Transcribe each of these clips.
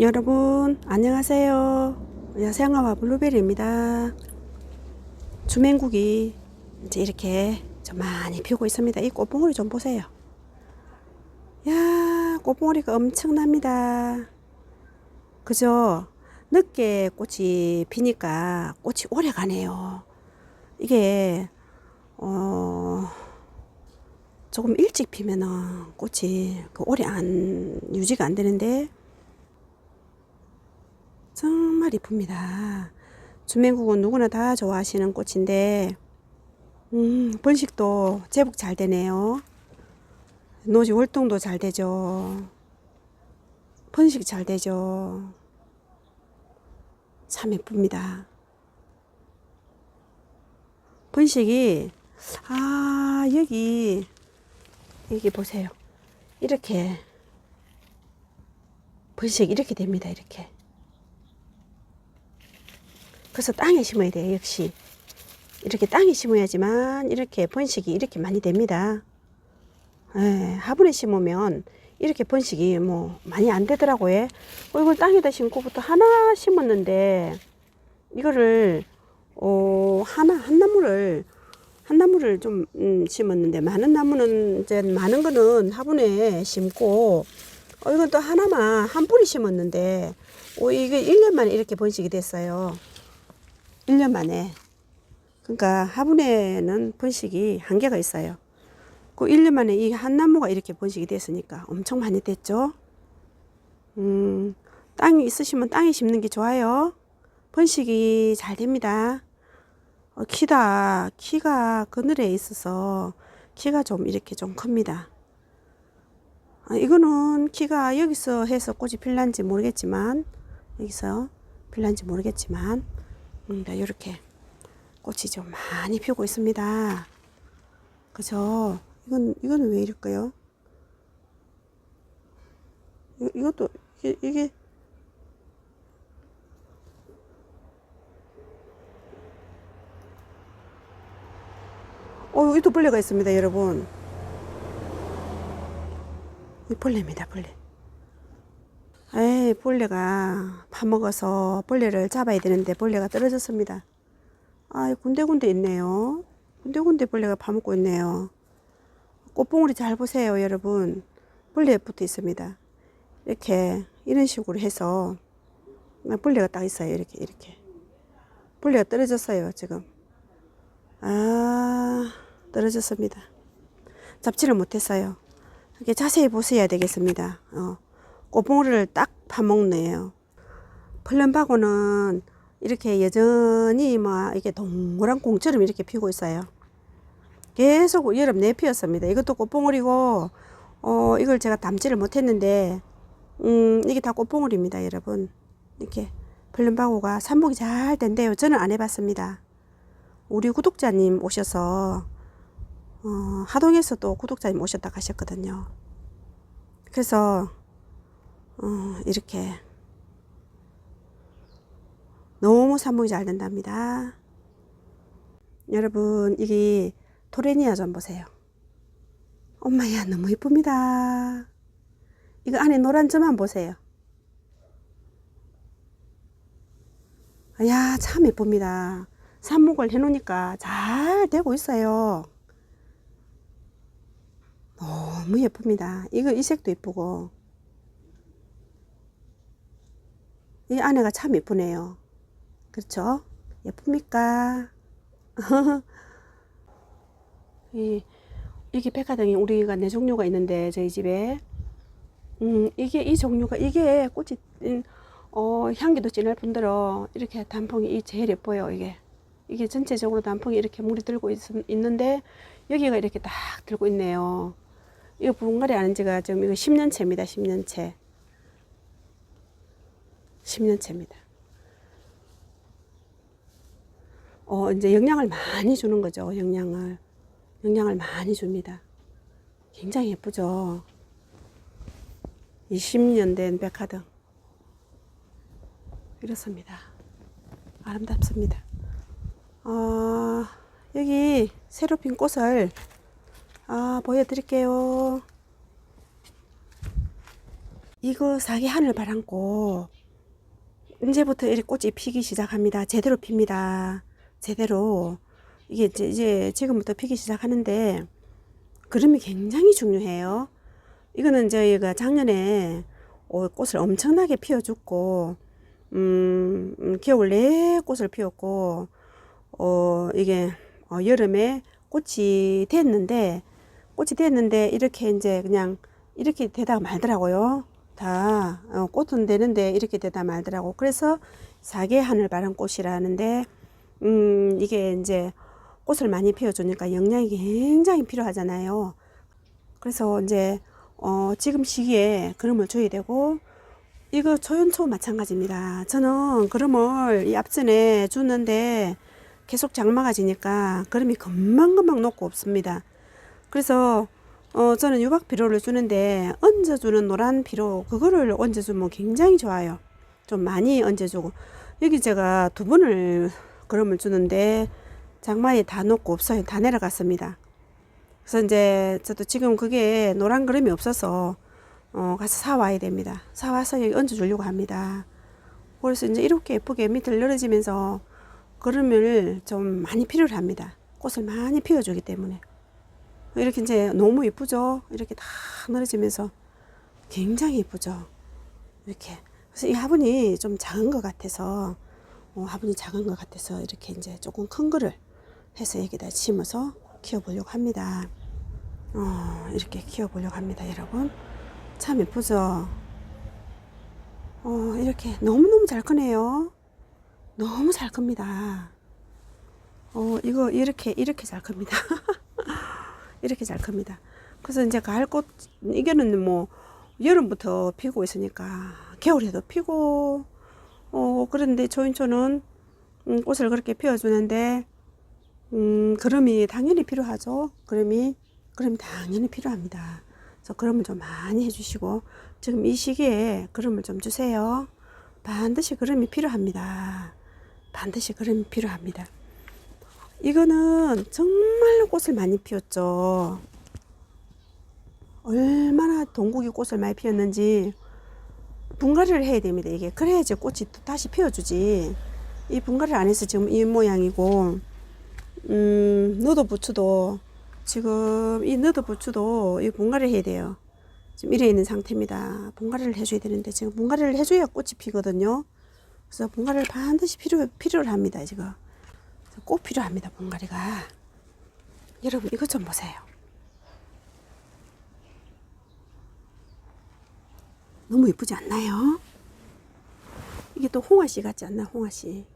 여러분 안녕하세요. 야생화와 블루베리입니다. 주맹국이 이제 이렇게 좀 많이 피우고 있습니다. 이 꽃봉오리 좀 보세요. 야 꽃봉오리가 엄청납니다. 그죠? 늦게 꽃이 피니까 꽃이 오래 가네요. 이게 어 조금 일찍 피면은 꽃이 그 오래 안 유지가 안 되는데 정말 이쁩니다. 주맹국은 누구나 다 좋아하시는 꽃인데, 음, 번식도 제법 잘 되네요. 노지 활동도 잘 되죠. 번식 잘 되죠. 참 예쁩니다. 번식이, 아, 여기, 여기 보세요. 이렇게, 번식 이렇게 됩니다. 이렇게. 그래서 땅에 심어야 돼요, 역시. 이렇게 땅에 심어야지만 이렇게 번식이 이렇게 많이 됩니다. 예, 화분에 심으면 이렇게 번식이 뭐 많이 안 되더라고요. 어, 이걸 땅에다 심고부터 하나 심었는데 이거를 어, 하나 한 나무를 한 나무를 좀 음, 심었는데 많은 나무는 이제 많은 거는 화분에 심고 어, 이건 또 하나만 한 뿌리 심었는데 어, 이게 1년 만에 이렇게 번식이 됐어요. 1년 만에. 그러니까 화분에는 번식이 한계가 있어요. 그 1년 만에 이 한 나무가 이렇게 번식이 됐으니까 엄청 많이 됐죠. 음, 땅이 있으시면 땅에 심는 게 좋아요. 번식이 잘 됩니다. 어, 키다, 키가 그늘에 있어서 키가 좀 이렇게 좀 큽니다. 아, 이거는 키가 여기서 해서 꽃이 필란지 모르겠지만, 여기서 필란지 모르겠지만, 음, 네, 이렇게 꽃이 좀 많이 피우고 있습니다. 그죠? 이건 이거는 왜 이럴까요? 이, 이것도 이게, 이게 어 여기도 벌레가 있습니다, 여러분. 이 벌레입니다, 벌레. 에이, 벌레가 파먹어서 벌레를 잡아야 되는데 벌레가 떨어졌습니다. 아, 군데군데 있네요. 군데군데 벌레가 파먹고 있네요. 꽃봉오리 잘 보세요, 여러분. 벌레 붙어 있습니다. 이렇게, 이런 식으로 해서 벌레가 딱 있어요, 이렇게, 이렇게. 벌레가 떨어졌어요, 지금. 아, 떨어졌습니다. 잡지를 못했어요. 이렇게 자세히 보셔야 되겠습니다. 어. 꽃봉오리를 딱 파먹네요. 플럼바고는 이렇게 여전히 막 이렇게 동그란 공처럼 이렇게 피고 있어요. 계속 여름 내 피었습니다. 이것도 꽃봉오리고, 어, 이걸 제가 담지를 못했는데, 음, 이게 다 꽃봉오리입니다, 여러분. 이렇게 플럼바고가 삽목이 잘 된대요. 저는 안 해봤습니다. 우리 구독자님 오셔서, 어, 하동에서 또 구독자님 오셨다 가셨거든요. 그래서, 어, 이렇게 너무 삽목이 잘 된답니다. 여러분 이게 토레니아 좀 보세요. 엄마야 너무 이쁩니다. 이거 안에 노란 점만 보세요. 야, 참 예쁩니다. 삽목을 해놓으니까 잘 되고 있어요. 너무 예쁩니다. 이거 이 색도 예쁘고. 이 안에가 참 예쁘네요. 그렇죠? 예쁩니까? 이, 이게 백화등이 우리가 네 종류가 있는데 저희 집에 음, 이게 이 종류가 이게 꽃이 음, 어, 향기도 진할 뿐더러 이렇게 단풍이 이 제일 예뻐요 이게 이게 전체적으로 단풍이 이렇게 물이 들고 있, 있는데 여기가 이렇게 딱 들고 있네요. 이거 분갈이 하는 지가 지금 이거 10년째입니다. 10년째. 10년째입니다. 어, 이제 영양을 많이 주는 거죠. 영양을. 영양을 많이 줍니다. 굉장히 예쁘죠. 20년 된 백화등. 이렇습니다. 아름답습니다. 어, 여기 새로 핀 꽃을 아, 보여드릴게요. 이거 사계 하늘 바람고 이제부터 이렇게 꽃이 피기 시작합니다. 제대로 핍니다. 제대로 이게 이제, 이제 지금부터 피기 시작하는데 그름이 굉장히 중요해요. 이거는 저희가 작년에 어, 꽃을 엄청나게 피워줬고 음, 음, 겨울 내 꽃을 피웠고 어, 이게 어, 여름에 꽃이 됐는데 꽃이 됐는데 이렇게 이제 그냥 이렇게 되다가 말더라고요. 다 어, 꽃은 되는데 이렇게 되다 말더라고. 그래서 사계 하늘 바람 꽃이라는데 음, 이게 이제 꽃을 많이 피워주니까 영양이 굉장히 필요하잖아요. 그래서 이제 어, 지금 시기에 그름을 줘야 되고 이거 조연초 마찬가지입니다. 저는 그름을 이 앞전에 줬는데 계속 장마가 지니까 그름이 금방금방 녹고 없습니다. 그래서 어, 저는 유박 비료를 주는데 얹어주는 노란 비료 그거를 얹어주면 굉장히 좋아요. 좀 많이 얹어주고 여기 제가 두 번을 그름을 주는데 장마에 다 녹고 없어요. 다 내려갔습니다. 그래서 이제 저도 지금 그게 노란 그림이 없어서 어, 가서 사와야 됩니다. 사와서 여기 얹어주려고 합니다. 그래서 이제 이렇게 예쁘게 밑을 늘어지면서 그림을 좀 많이 필요로 합니다. 꽃을 많이 피워주기 때문에. 이렇게 이제 너무 예쁘죠? 이렇게 다 늘어지면서 굉장히 예쁘죠? 이렇게. 그래서 이 화분이 좀 작은 것 같아서, 어, 화분이 작은 것 같아서 이렇게 이제 조금 큰 거를 해서 여기다 심어서 키워보려고 합니다. 어, 이렇게 키워보려고 합니다, 여러분. 참 예쁘죠? 어, 이렇게 너무너무 잘 크네요. 너무 잘 큽니다. 어, 이거 이렇게, 이렇게 잘 큽니다. 이렇게 잘 큽니다. 그래서 이제 가을꽃, 이게는 뭐, 여름부터 피고 있으니까, 겨울에도 피고, 어, 그런데 조인초는, 음, 꽃을 그렇게 피워주는데, 음, 그름이 당연히 필요하죠. 그름이, 그름이 당연히 필요합니다. 그래서 그름을 좀 많이 해주시고, 지금 이 시기에 그름을 좀 주세요. 반드시 그름이 필요합니다. 반드시 그름이 필요합니다. 이거는 정말로 꽃을 많이 피웠죠. 얼마나 동국이 꽃을 많이 피웠는지 분갈이를 해야 됩니다. 이게 그래야지 꽃이 또 다시 피워주지. 이 분갈이를 안 해서 지금 이 모양이고, 음, 너도 부추도 지금 이 너도 부추도 이 분갈이 해야 돼요. 지금 이래 있는 상태입니다. 분갈이를 해줘야 되는데 지금 분갈이를 해줘야 꽃이 피거든요. 그래서 분갈이를 반드시 필요 필요를 합니다. 지금. 꼭 필요합니다. 분갈이가. 여러분 이것 좀 보세요. 너무 예쁘지 않나요? 이게 또 홍화씨 같지 않나? 홍화씨.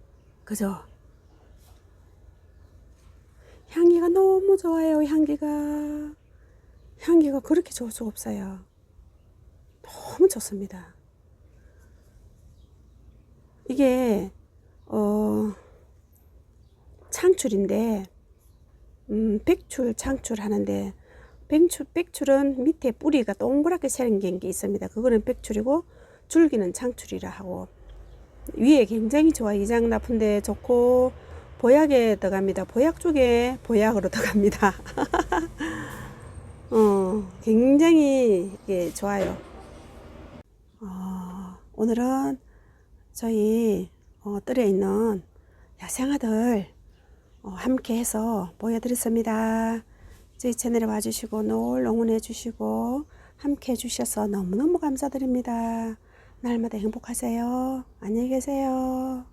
그죠? 향기가 너무 좋아요. 향기가. 향기가 그렇게 좋을 수가 없어요. 너무 좋습니다. 이게 어 창출인데, 음, 백출 창출하는데, 백출, 백출은 밑에 뿌리가 동그랗게 생긴 게 있습니다. 그거는 백출이고, 줄기는 창출이라 하고, 위에 굉장히 좋아. 이장 나쁜데 좋고, 보약에 들어갑니다. 보약 쪽에 보약으로 들어갑니다. 어, 굉장히 이게 좋아요. 어, 오늘은 저희 어, 뜰에 있는 야생아들 어, 함께 해서 보여드렸습니다. 저희 채널에 와주시고 늘 응원해 주시고 함께 해주셔서 너무너무 감사드립니다. 날마다 행복하세요. 안녕히 계세요.